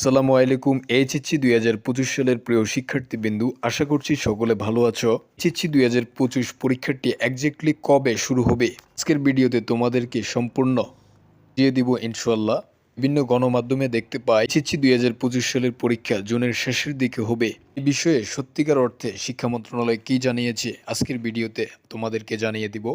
আসসালামু আলাইকুম, এইচএসসি দুই হাজার পঁচিশ সালের প্রিয় শিক্ষার্থীবৃন্দু, আশা করছি সকলে ভালো আছো। এইচএসসি দুই হাজার পঁচিশ পরীক্ষাটি একজ্যাক্টলি কবে শুরু হবে? আজকের ভিডিওতে তোমাদেরকে সম্পূর্ণ দিয়ে দিব ইনশাল্লাহ বিভিন্ন গণমাধ্যমে দেখতে পাই, এইচএসসি দুই হাজার পঁচিশ সালের পরীক্ষা জুনের শেষের দিকে হবে। এই বিষয়ে সত্যিকার অর্থে শিক্ষা মন্ত্রণালয় কি জানিয়েছে, আজকের ভিডিওতে তোমাদেরকে জানিয়ে দিব।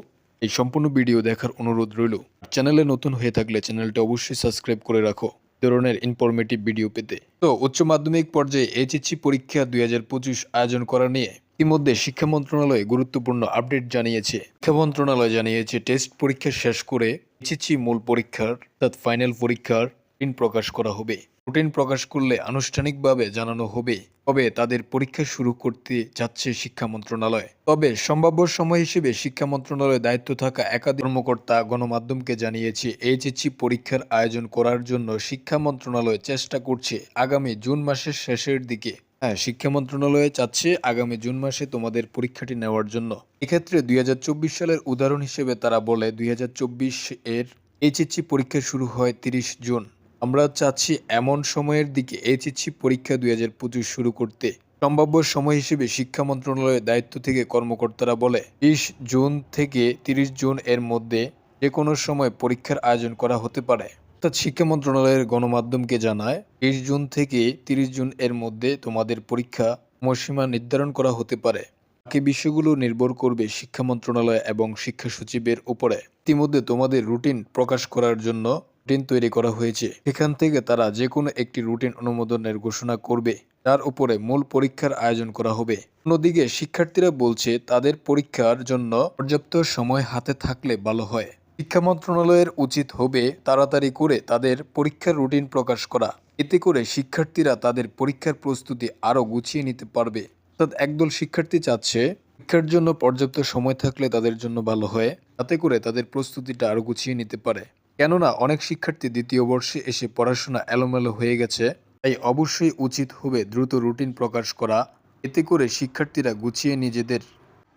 এই সম্পূর্ণ ভিডিও দেখার অনুরোধ রইল। চ্যানেলে নতুন হয়ে থাকলে চ্যানেলটা অবশ্যই সাবস্ক্রাইব করে রাখো। ধরনের ইনফরমেটিভ ভিডিও পেতে। তো উচ্চ মাধ্যমিক পর্যায়ে এইচএসসি পরীক্ষা দুই হাজার পঁচিশ আয়োজন করা নিয়ে ইতিমধ্যে শিক্ষা মন্ত্রণালয় গুরুত্বপূর্ণ আপডেট জানিয়েছে। শিক্ষা মন্ত্রণালয় জানিয়েছে টেস্ট পরীক্ষা শেষ করে এইচএসসি মূল পরীক্ষার, অর্থাৎ ফাইনাল পরীক্ষার দিন প্রকাশ করা হবে। রুটিন প্রকাশ করলে আনুষ্ঠানিকভাবে জানানো হবে, তবে তাদের পরীক্ষা শুরু করতে যাচ্ছে শিক্ষা মন্ত্রণালয়। তবে সম্ভাব্য সময় হিসেবে শিক্ষা মন্ত্রণালয়ে দায়িত্ব থাকা একাধিক কর্মকর্তা গণমাধ্যমকে জানিয়েছে, এইচএসসি পরীক্ষার আয়োজন করার জন্য শিক্ষা মন্ত্রণালয় চেষ্টা করছে আগামী জুন মাসের শেষের দিকে। হ্যাঁ শিক্ষা মন্ত্রণালয়ে চাচ্ছে আগামী জুন মাসে তোমাদের পরীক্ষাটি নেওয়ার জন্য। এক্ষেত্রে দুই হাজার চব্বিশ সালের উদাহরণ হিসেবে তারা বলে, দুই হাজার চব্বিশ এর এইচএসসি পরীক্ষা শুরু হয় তিরিশ জুন। আমরা চাচ্ছি এমন সময়ের দিকে এইচএসসি পরীক্ষা দুই হাজার পঁচিশ শুরু করতে। সম্ভাব্য সময় হিসেবে শিক্ষা মন্ত্রণালয়ের দায়িত্ব থেকে কর্মকর্তারা বলে বিশ জুন থেকে তিরিশ জুন এর মধ্যে যে কোনো সময় পরীক্ষার আয়োজন করা হতে পারে। অর্থাৎ শিক্ষা মন্ত্রণালয়ের গণমাধ্যমকে জানায় বিশ জুন থেকে তিরিশ জুন এর মধ্যে তোমাদের পরীক্ষা সময়সীমা নির্ধারণ করা হতে পারে। বাকি বিষয়গুলো নির্ভর করবে শিক্ষা মন্ত্রণালয় এবং শিক্ষা সচিবের উপরে। ইতিমধ্যে তোমাদের রুটিন প্রকাশ করার জন্য রুটিন তৈরি করা হয়েছে। এখান থেকে তারা যে কোনো একটি রুটিন অনুমোদনের ঘোষণা করবে তার উপরে মূল পরীক্ষার আয়োজন করা হবে। অন্যদিকে, শিক্ষার্থীরা বলছে, তাদের পরীক্ষার জন্য পর্যাপ্ত সময় হাতে থাকলে ভালো হয়। শিক্ষা মন্ত্রণালয়ের উচিত হবে তাড়াতাড়ি করে তাদের পরীক্ষার রুটিন প্রকাশ করা। এতে করে শিক্ষার্থীরা তাদের পরীক্ষার প্রস্তুতি আরও গুছিয়ে নিতে পারবে। অর্থাৎ একদল শিক্ষার্থী চাচ্ছে, পরীক্ষার জন্য পর্যাপ্ত সময় থাকলে তাদের জন্য ভালো হয় তাতে করে তাদের প্রস্তুতিটা আরও গুছিয়ে নিতে পারে। কেননা অনেক শিক্ষার্থী দ্বিতীয় বর্ষে এসে পড়াশোনা এলোমেলো হয়ে গেছে, তাই অবশ্যই উচিত হবে দ্রুত রুটিন প্রকাশ করা। এতে করে শিক্ষার্থীরা গুছিয়ে নিজেদের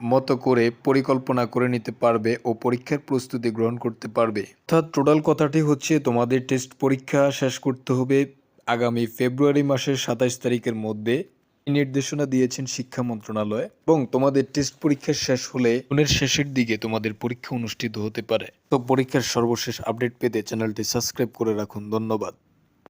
মতো করে পরিকল্পনা করে নিতে পারবে ও পরীক্ষার প্রস্তুতি গ্রহণ করতে পারবে। অর্থাৎ টোটাল কথাটি হচ্ছে, তোমাদের টেস্ট পরীক্ষা শেষ করতে হবে আগামী ফেব্রুয়ারি মাসের সাতাইশ তারিখের মধ্যে। নির্দেশনা দিয়েছেন শিক্ষা মন্ত্রণালয় এবং তোমাদের টেস্ট পরীক্ষা শেষ হলে জুনের শেষের দিকে তোমাদের পরীক্ষা অনুষ্ঠিত হতে পারে। তো পরীক্ষার সর্বশেষ আপডেট পেতে চ্যানেলটি সাবস্ক্রাইব করে রাখুন। ধন্যবাদ।